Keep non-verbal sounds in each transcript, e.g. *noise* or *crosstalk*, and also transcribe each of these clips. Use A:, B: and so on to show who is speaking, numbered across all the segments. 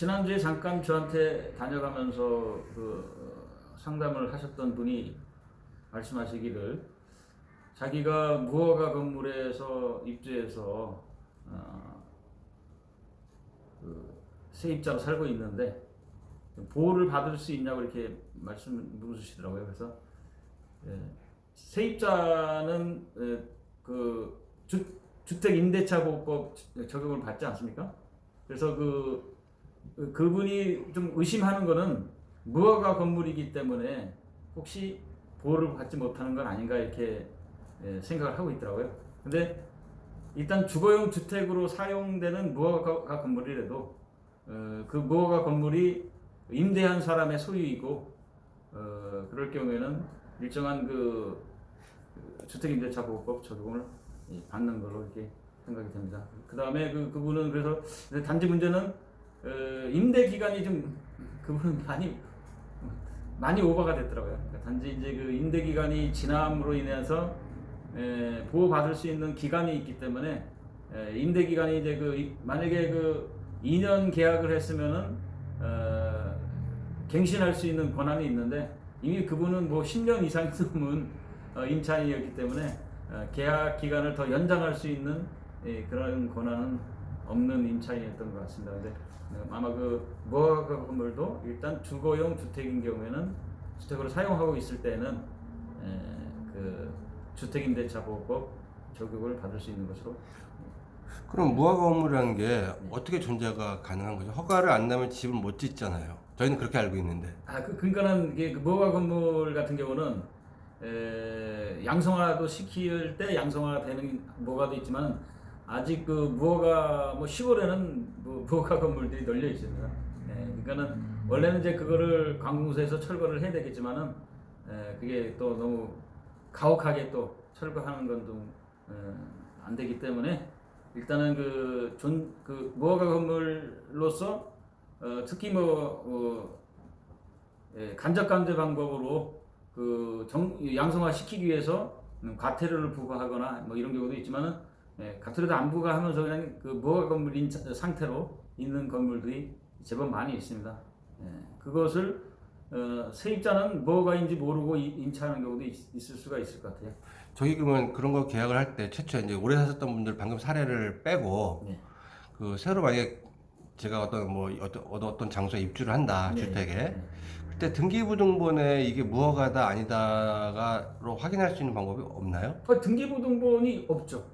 A: 지난주에 잠깐 저한테 다녀가면서 그 어, 상담을 하셨던 분이 말씀하시기를 자기가 무허가 건물에서 입주해서 어, 그 세입자로 살고 있는데 보호를 받을 수 있냐고 이렇게 말씀 물으시더라고요. 그래서 예, 세입자는 예, 그 주, 주택 임대차 보호법 적용을 받지 않습니까? 그래서 그, 그 그분이 좀 의심하는 거는 무허가 건물이기 때문에 혹시 보호를 받지 못하는 건 아닌가 이렇게 예, 생각을 하고 있더라고요. 근데 일단 주거용 주택으로 사용되는 무허가 건물이라도 어, 그 무허가 건물이 임대한 사람의 소유이고 어, 그럴 경우에는 일정한 그 주택임대차 보호법 적용을 예, 받는 걸로 이렇게 생각이 됩니다. 그 다음에 그 그분은 그래서 단지 문제는 어, 임대 기간이 좀 그분은 많이 많이 오버가 됐더라고요. 그러니까 단지 이제 그 임대 기간이 지남으로 인해서 에, 보호받을 수 있는 기간이 있기 때문에 에, 임대 기간이 이제 그 이- 만약에 그 2년 계약을 했으면은 어, 갱신할 수 있는 권한이 있는데 이미 그분은 뭐 10년 이상 *laughs* 넘은 어, 임차인이었기 때문에 어, 계약 기간을 더 연장할 수 있는 예, 그런 권한은 없는 임차인이었던 것 같습니다. 근데 어, 아마 그 무허가 건물도 일단 주거용 주택인 경우에는 주택으로 사용하고 있을 때는 에, 그 주택임대차 보호법 적용을 받을 수 있는 것으로
B: 그럼 무허가 건물이라는 게 어떻게 존재가 가능한 거죠? 허가를 안 나면 집을 못 짓잖아요. 저희는 그렇게 알고 있는데.
A: 아, 그, 그러니까는 이게 그 무허가 건물 같은 경우는 에, 양성화도 시킬 때 양성화 되는 무허가도 있지만 아직 그 무허가 뭐 시골에는 뭐 무허가 건물들이 널려 있습니다. 예, 그러니까는 원래는 이제 그거를 관공서에서 철거를 해야 되겠지만은 에, 그게 또 너무 가혹하게 또 철거하는 건좀안 되기 때문에 일단은 그 존그 무허가 건물로서 어, 특히 뭐 어, 예, 간접 감대 방법으로 그 정, 양성화 시키기 위해서 음, 과태료를 부과하거나 뭐 이런 경우도 있지만은 예, 과태료도 안 부과하면서 그냥 그 무허가 건물인 차- 상태로 있는 건물들이 제법 많이 있습니다. 예, 그것을 어, 세입자는 무허가인지 모르고 이- 임차하는 경우도 있, 있을 수가 있을 것 같아요.
B: 저희 그러면 그런 거 계약을 할 때 최초에 이제 오래 사셨던 분들 방금 사례를 빼고
A: 네.
B: 그 새로 만약에 제가 어떤 뭐 어떤 어떤 장소에 입주를 한다
A: 네.
B: 주택에
A: 네.
B: 그때 등기부등본에 이게 무허가다 아니다가로 확인할 수 있는 방법이 없나요?
A: 어, 등기부등본이 없죠.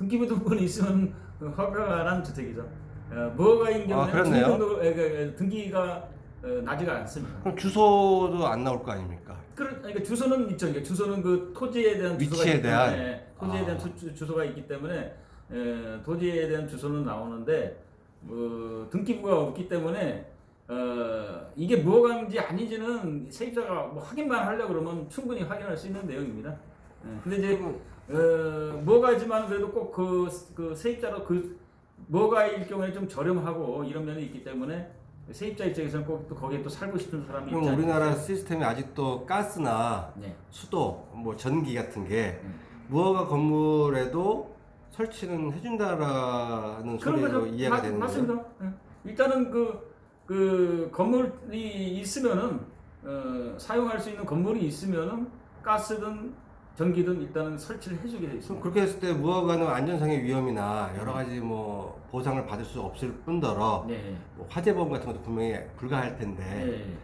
A: 등기부등본이 있으면 그 허가가 난 주택이죠. 어, 무허가인 경우는
B: 아, 그렇네요.
A: 등기등록- 에, 그, 에, 등기가 어, 나지가 않습니다.
B: 그럼 주소도 안 나올 거 아닙니까?
A: 그러, 그러니까 주소는 있죠. 그러니까 주소는 그 토지에 대한 주소가
B: 위치에
A: 있기
B: 대한?
A: 때문에, 토지에
B: 아.
A: 대한 주, 주소가 있기 때문에 에, 토지에 대한 주소는 나오는데 뭐, 등기부가 없기 때문에 어, 이게 무허가인지 아닌지는 세입자가 뭐 확인만 하려고 그러면 충분히 확인할 수 있는 내용입니다. 예, 근데 이제 어, 무허가지만 그래도 꼭그 그 세입자로 그 무허가일 경우에 좀 저렴하고 이런 면이 있기 때문에 세입자 입장에서는 꼭 또 거기에 또 살고 싶은 사람이
B: 그럼
A: 있지
B: 우리나라 시스템이 아직도 가스나
A: 네.
B: 수도, 뭐 전기 같은 게
A: 음.
B: 무허가 건물에도 설치는 해준다라는
A: 그런
B: 소리로
A: 거죠.
B: 이해가
A: 맞-
B: 되는 거예요.
A: 맞습니다. 예. 일단은 그, 그 건물이 있으면은 어, 사용할 수 있는 건물이 있으면은 가스든 전기든 일단은 설치를 해주게 돼 있습니다.
B: 그렇게 했을 때 무허가는 안전상의 위험이나 여러 가지 뭐 보상을 받을 수 없을 뿐더러
A: 네.
B: 뭐 화재보험 같은 것도 분명히 불가할 텐데
A: 네.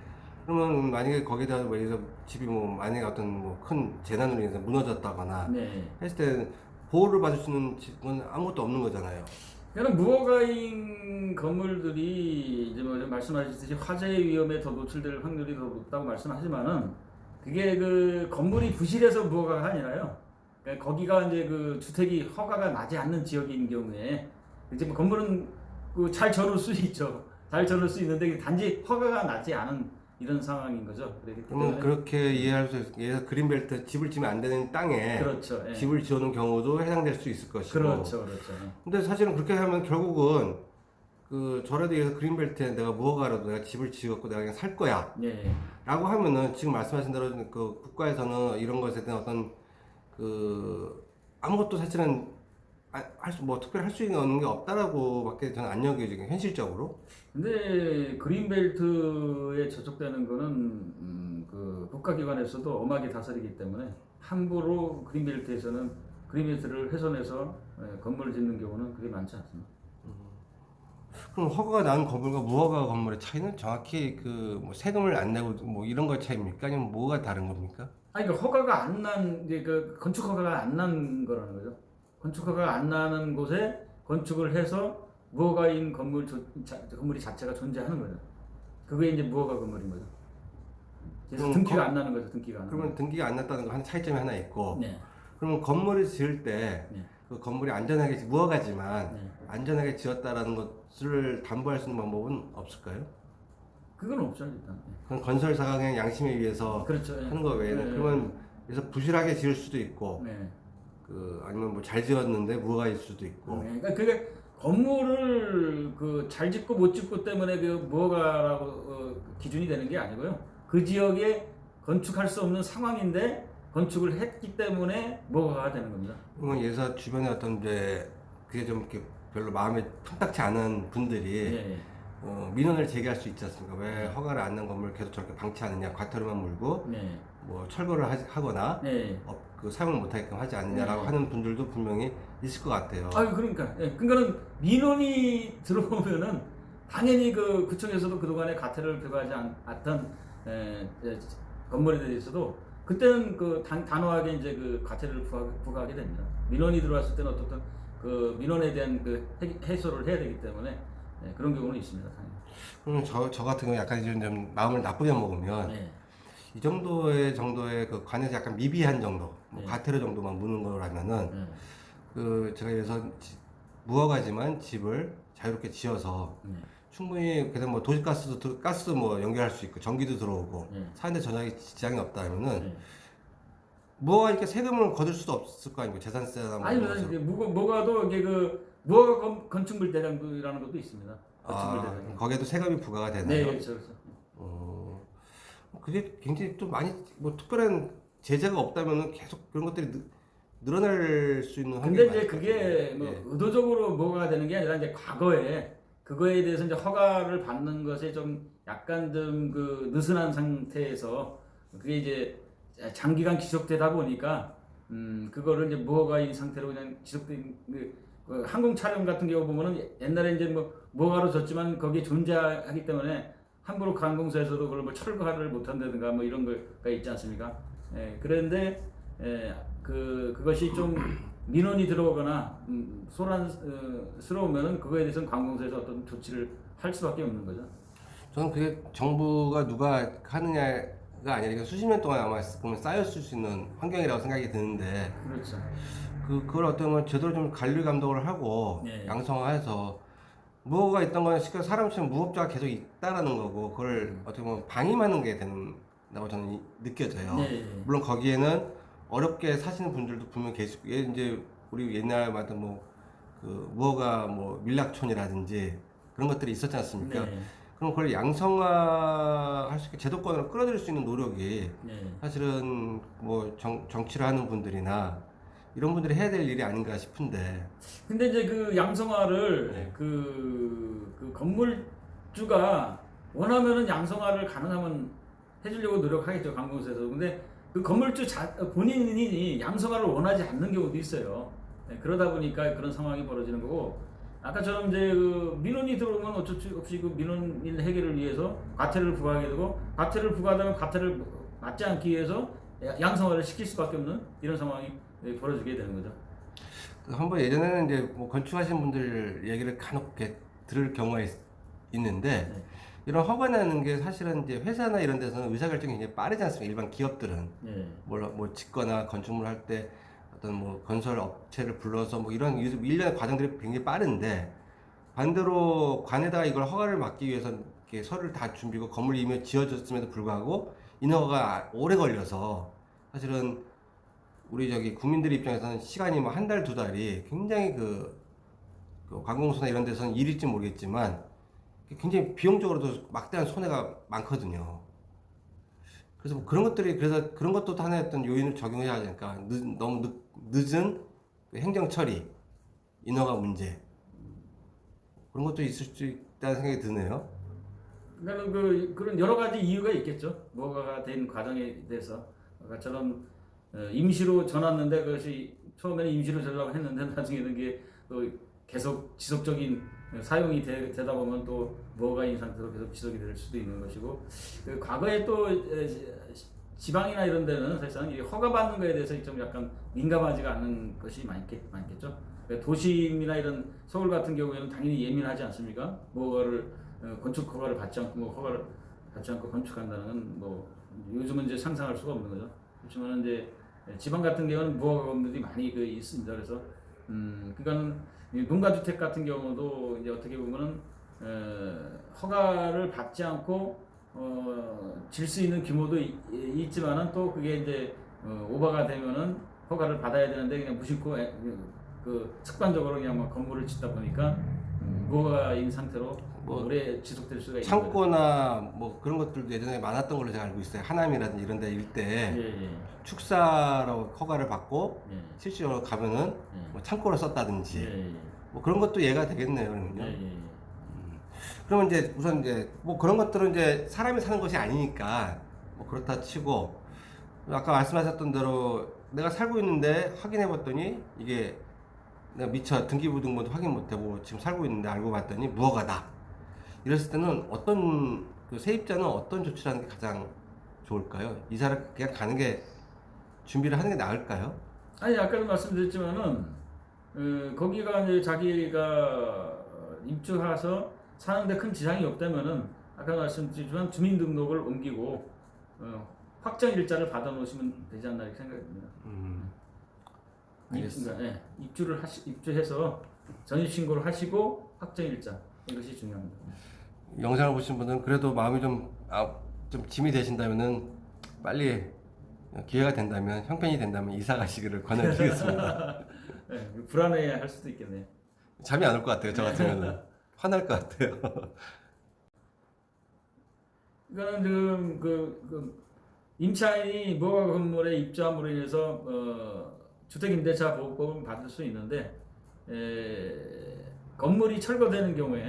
B: 그러면 만약에 거기다 뭐 예를 들어 집이 뭐 만약에 어떤 뭐 큰 재난으로 인해서 무너졌다거나
A: 네.
B: 했을 때 보호를 받을 수 있는 집은 아무것도 없는 거잖아요.
A: 그러니까 무허가인 건물들이 이제 뭐 말씀하셨듯이 화재 위험에 더 노출될 확률이 더 높다고 말씀하지만은 그게 그 건물이 부실해서 무허가가 아니라요. 그러니까 거기가 이제 그 주택이 허가가 나지 않는 지역인 경우에 이제 뭐 건물은 그잘 저를 수 있죠. 잘 저를 수 있는데 단지 허가가 나지 않은 이런 상황인 거죠. 때문에
B: 그렇게 이해할 수 있어요. 예를 그린벨트 집을 지면 안 되는 땅에
A: 그렇죠. 예.
B: 집을 지어놓은 경우도 해당될 수 있을 것이고
A: 그렇죠, 그렇죠.
B: 근데 사실은 그렇게 하면 결국은 그 저라도 예를 들어 그린벨트에 내가 무허가라도 내가 집을 지었고 내가 그냥 살 거야
A: 예.
B: 라고 하면은 지금 말씀하신 대로 그 국가에서는 이런 것에 대한 어떤 그 아무것도 사실은 할수 뭐 특별히 할 수 있는 게 없다라고밖에 저는 안 여겨지고 현실적으로.
A: 근데 그린벨트에 저촉되는 거는 음, 그 국가기관에서도 엄하게 다스리기 때문에 함부로 그린벨트에서는 그린벨트를 훼손해서 예, 건물을 짓는 경우는 그게 많지 않습니다.
B: 그럼 허가가 나는 건물과 무허가 건물의 차이는 정확히 그 뭐 세금을 안 내고 뭐 이런 거 차이입니까? 아니면 뭐가 다른 겁니까?
A: 아니 그 허가가 안 난 이제 그 건축 허가가 안 난 거라는 거죠. 건축 허가가 안 나는 곳에 건축을 해서 무허가인 건물 조, 자, 건물이 자체가 존재하는 거죠. 그게 이제 무허가 건물인 거죠. 그래서
B: 그럼
A: 등기가
B: 거-
A: 안 나는 거죠. 등기가 안 나는
B: 그러면 등기가 안 났다는 거 하나 차이점이 하나 있고
A: 거. 네.
B: 그러면 건물을 지을 때
A: 네.
B: 그 건물이 안전하게 지- 무허가지만
A: 네.
B: 안전하게 지었다라는 것 을 담보할 수 있는 방법은 없을까요?
A: 그건 없죠 일단. 네.
B: 그건 건설사가 그냥 양심에 의해서
A: 그렇죠. 예.
B: 하는 거 외에는
A: 네.
B: 그러면 그래서 부실하게 지을 수도 있고
A: 네.
B: 그 아니면 뭐 잘 지었는데 무허가일 수도 있고
A: 네. 그러니까 그게 건물을 그 잘 짓고 못 짓고 때문에 그 무허가라고 어, 기준이 되는 게 아니고요. 그 지역에 건축할 수 없는 상황인데 건축을 했기 때문에 무허가가 되는 겁니다.
B: 그러면 예사 주변에 어떤 이제 그게 좀 이렇게 별로 마음에 탐탁치 않은 분들이
A: 예, 예.
B: 어, 민원을 제기할 수 있지 않습니까? 왜 허가를 안난 건물 계속 저렇게 방치하느냐, 과태료만 물고
A: 네.
B: 뭐 철거를 하, 하거나
A: 네.
B: 어, 그 사용을 못하게끔 하지 않느냐라고
A: 네.
B: 하는 분들도 분명히 있을 것 같아요.
A: 아 그러니까 예. 그러니까는 민원이 들어오면은 당연히 그 구청에서도 그동안에 가태를 부과하지 않- 않던 에, 에, 건물에 대해서도 그때는 그 단, 단호하게 이제 그 가태를 부과, 부과하게 됩니다. 민원이 들어왔을 때는 어떻든 그 민원에 대한 그 해, 해소를 해야 되기 때문에 예, 그런 경우는 있습니다. 당연히.
B: 그럼 저, 저 같은 경우 약간 좀, 좀 마음을 나쁘게 먹으면
A: 네.
B: 이 정도의 정도의 그 관에서 약간 미비한 정도, 뭐
A: 네.
B: 과태료 정도만 무는 거라면은
A: 네.
B: 그 제가 지- 무허가지만 집을 자유롭게 지어서
A: 네.
B: 충분히 그래서 뭐 도시가스도 들- 가스 뭐 연결할 수 있고 전기도 들어오고
A: 네.
B: 사는데 전혀 지장이 없다면은
A: 네.
B: 무허가 이렇게 세금을 거둘 수도 없을 거 아니고 재산세나 뭐
A: 아니
B: 이런 것으로.
A: 이게 뭐가 뭐가도 이게 그 무허가 건- 건축물 대장이라는 것도 있습니다. 건축물
B: 아,
A: 대장.
B: 거기에도 세금이 부과가
A: 네,
B: 되나요?
A: 그렇죠. 그렇죠.
B: 어, 그게 굉장히 좀 많이 뭐 특별한 제재가 없다면은 계속 그런 것들이 느, 늘어날 수 있는
A: 근데 이제
B: 많을 것
A: 그게. 뭐
B: 예.
A: 의도적으로 뭐가 되는 게 아니라 이제 과거에 그거에 대해서 이제 허가를 받는 것에 좀 약간 좀 그 느슨한 상태에서 그게 이제 장기간 지속되다 보니까 음 그거를 이제 무허가인 상태로 그냥 지속된 그, 그 항공 촬영 같은 경우 보면은 옛날에 이제 뭐 무허가로 졌지만 거기에 존재하기 때문에 함부로 그 항공사에서도 그걸 뭐 철거를 못한다든가 뭐 이런 거가 있지 않습니까? 예, 그런데 예, 그 그것이 좀 *clears throat* 민원이 들어오거나 음, 소란스러우면은 그거에 대해서는 관공서에서 어떤 조치를 할 수밖에 없는 거죠.
B: 저는 그게 정부가 누가 하느냐가 아니라 이게 수십 년 동안 아마 그러면 쌓였을 수 있는 환경이라고 생각이 드는데
A: 그렇죠.
B: 그 그걸 어떤 건 제대로 좀 관리 감독을 하고
A: 네.
B: 양성화해서 무허가 있던 거는 실제 사람처럼 무법자가 계속 있다라는 거고 그걸 어떻게 보면 방임하는 게 된다고 저는 이- 느껴져요.
A: 네.
B: 물론 거기에는 어렵게 사시는 분들도 분명 계실 예, 이제 우리 옛날 말던 뭐그 무허가 뭐 밀락촌이라든지 그런 것들이 있었지 않습니까?
A: 네.
B: 그럼 그걸 양성화할 수 있게 제도권으로 끌어들일 수 있는 노력이
A: 네.
B: 사실은 뭐 정, 정치를 하는 분들이나 이런 분들이 해야 될 일이 아닌가 싶은데
A: 근데 이제 그 양성화를
B: 네.
A: 그, 그 건물주가 원하면은 양성화를 가능하면 해주려고 노력하겠죠 관공서에서. 근데 그 건물주 자, 본인이 양성화를 원하지 않는 경우도 있어요. 네, 그러다 보니까 그런 상황이 벌어지는 거고 아까처럼 이제 그 민원이 들어오면 어쩔 수 없이 그 민원인 해결을 위해서 과태료를 부과하게 되고 과태료를 부과하다면 과태료를 맞지 않기 위해서 양성화를 시킬 수밖에 없는 이런 상황이 벌어지게 되는 거죠.
B: 그 한번 예전에는 이제 뭐 건축하신 분들 얘기를 간혹 이렇게 들을 경우가 있, 있는데
A: 네.
B: 이런 허가 나는 게 사실은 이제 회사나 이런 데서는 의사결정이 굉장히 빠르지 않습니까? 일반 기업들은
A: 네.
B: 뭘, 뭐 짓거나 건축물 할 때 어떤 뭐 건설 업체를 불러서 뭐 이런 일- 일련의 과정들이 굉장히 빠른데 반대로 관에다가 이걸 허가를 받기 위해서 이렇게 서류를 다 준비고 건물이 이미 지어졌음에도 불구하고 인허가가 오래 걸려서 사실은 우리 저기 국민들 입장에서는 시간이 뭐 한 달 두 달이 굉장히 그, 그 관공서나 이런 데서는 일일지 모르겠지만 굉장히 비용적으로도 막대한 손해가 많거든요. 그래서 뭐 그런 것들이 그래서 그런 것도 하나의 어떤 요인을 적용해야 하니까 늦, 너무 늦, 늦은 그 행정 처리 인허가 문제 그런 것도 있을 수 있다는 생각이 드네요.
A: 그러니까 그 그런 여러 가지 이유가 있겠죠. 뭐가 된 과정에 대해서 아까처럼 어, 임시로 전왔는데 그것이 처음에는 임시로 전라고 했는데 *laughs* 나중에는 이게 또 계속 지속적인 사용이 되, 다 보면 또 뭐가 인 상태로 계속 지속이 될 수도 있는 것이고 그 과거에 또 에, 지- 지방이나 이런 데는 사실상 이 허가받는 거에 대해서 좀 약간 민감하지가 않은 것이 많겠, 많겠죠. 그 도심이나 이런 서울 같은 경우에는 당연히 예민하지 않습니까? 뭐를 어, 건축 허가를 받지 않고 뭐 허가를 받지 않고 건축한다는 건뭐 요즘은 이제 상상할 수가 없는 거죠. 그렇지만 이제 지방 같은 경우는 무허가 건물이 많이 그 있습니다. 그래서 음 그러니까는 이 농가주택 같은 경우도 이제 어떻게 보면은 어, 허가를 받지 않고 어, 질 수 있는 규모도 이- 있지만은 또 그게 이제 어, 오버가 되면은 허가를 받아야 되는데 그냥 무심코 에, 그, 그 습관적으로 그냥 막 건물을 짓다 보니까 음, 무허가인 상태로
B: 뭐
A: 오래 지속될 수가 있는.
B: 창고나 뭐 그런 것들도 예전에 많았던 걸로 제가 알고 있어요. 하남이라든지 이런 데 일대
A: 예, 예,
B: 축사로 허가를 받고
A: 예,
B: 실제로 가면은
A: 예.
B: 뭐 창고를 썼다든지
A: 예, 예,
B: 뭐 그런 것도 예가 되겠네요. 그러면요.
A: 예, 예, 예.
B: 그러면 이제 우선 이제 뭐 그런 것들은 이제 사람이 사는 것이 아니니까 뭐 그렇다 치고 아까 말씀하셨던 대로 내가 살고 있는데 확인해 봤더니 이게 내가 미처 등기부등본도 확인 못 해보고 지금 살고 있는데 알고 봤더니 무허가다. 이랬을 때는 어떤 그 세입자는 어떤 조치를 하는 게 가장 좋을까요? 이사를 그냥 가는 게 준비를 하는 게 나을까요?
A: 아니 아까도 말씀드렸지만은 어, 거기가 이제 자기가 입주해서 사는데 큰 지장이 없다면은 아까 말씀드렸지만 주민등록을 옮기고 어, 확정 일자를 받아 놓으시면 되지 않나 이렇게 생각합니다.
B: 음,
A: 입,
B: 알겠습니다.
A: 예, 입주를 하시, 입주해서 전입 신고를 하시고 확정 일자 이것이 중요합니다.
B: 영상을 보신 분들은 그래도 마음이 좀, 아, 좀 짐이 되신다면은 빨리 기회가 된다면 형편이 된다면 이사 가시기를 권해드리겠습니다.
A: 예, 불안해 할 수도 있겠네요.
B: 잠이 안 올 것 같아요. 저 같으면은 *laughs* 화날 것 같아요. *laughs*
A: 이거는 지금 그, 그 임차인이 무허가 건물에 입주함으로 인해서 어, 주택임대차 보호법을 받을 수 있는데 에, 건물이 철거되는 경우에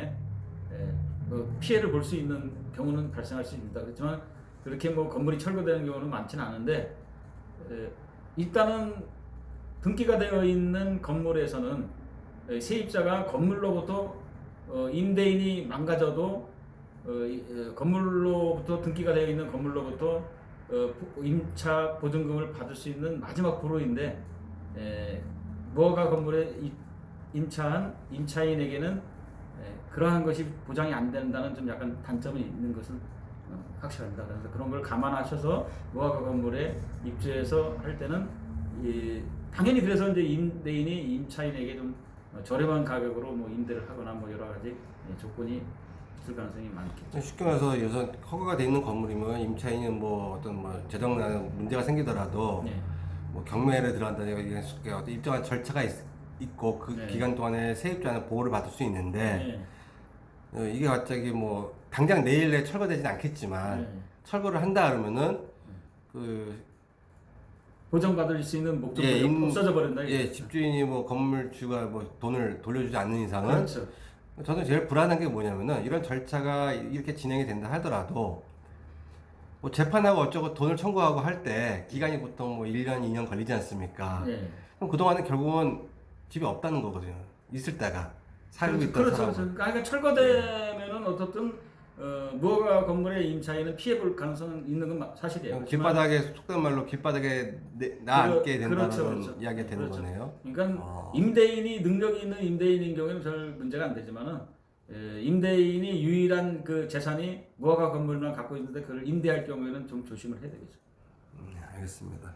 A: 에, 그 피해를 볼 수 있는 경우는 발생할 수 있습니다. 그렇지만 그렇게 뭐 건물이 철거되는 경우는 많지는 않은데 에, 일단은 등기가 되어 있는 건물에서는 에, 세입자가 건물로부터 어, 임대인이 망가져도 어, 이, 어, 건물로부터 등기가 되어 있는 건물로부터 어, 보- 임차 보증금을 받을 수 있는 마지막 보루인데 에, 무허가 건물에 이- 임차한 임차인에게는 에, 그러한 것이 보장이 안 된다는 좀 약간 단점이 있는 것은 어, 확실합니다. 그래서 그런 걸 감안하셔서 무허가 건물에 입주해서 할 때는 이, 당연히 그래서 이제 임대인이 임차인에게 좀 어, 저렴한 가격으로 뭐 임대를 하거나 뭐 여러 가지 예, 조건이 있을 가능성이 많겠죠.
B: 쉽게 말해서 예전 허가가 돼 있는 건물이면 임차인이 뭐 어떤 뭐 재정난 문제가 생기더라도
A: 네.
B: 뭐 경매를 들어간다든가 이런 식의 어떤 일정한 절차가 있, 있고 그
A: 네.
B: 기간 동안에 세입자는 보호를 받을 수 있는데
A: 네.
B: 어, 이게 갑자기 뭐 당장 내일 내에 철거되진 않겠지만
A: 네.
B: 철거를 한다 그러면은 그
A: 보장받을 수 있는 목적이
B: 예, 임-
A: 없어져 버린다. 이거죠.
B: 예, 집주인이 뭐 건물주가 뭐 돈을 돌려주지 않는 이상은
A: 그렇죠.
B: 저는 제일 불안한 게 뭐냐면은 이런 절차가 이렇게 진행이 된다 하더라도 뭐 재판하고 어쩌고 돈을 청구하고 할 때 기간이 보통 뭐 1년, 2년 걸리지 않습니까?
A: 예.
B: 그럼 그동안은 결국은 집이 없다는 거거든요. 있을 때가 살고
A: 그렇죠.
B: 있던
A: 그렇죠.
B: 사람.
A: 그렇죠. 그러니까 철거되면은 어떻든 어, 무허가 건물의 임차인은 피해볼 가능성은 있는 건 마- 사실이에요. 그렇지만
B: 길바닥에 속된 말로 길바닥에 내- 나
A: 그러-
B: 앉게 된다는
A: 그렇죠, 그렇죠.
B: 이야기가 되는
A: 그렇죠.
B: 거네요.
A: 그러니까
B: 아.
A: 임대인이 능력이 있는 임대인인 경우에는 별 문제가 안 되지만은 에, 임대인이 유일한 그 재산이 무허가 건물만 갖고 있는데 그걸 임대할 경우에는 좀 조심을 해야 되겠죠.
B: 음, 알겠습니다.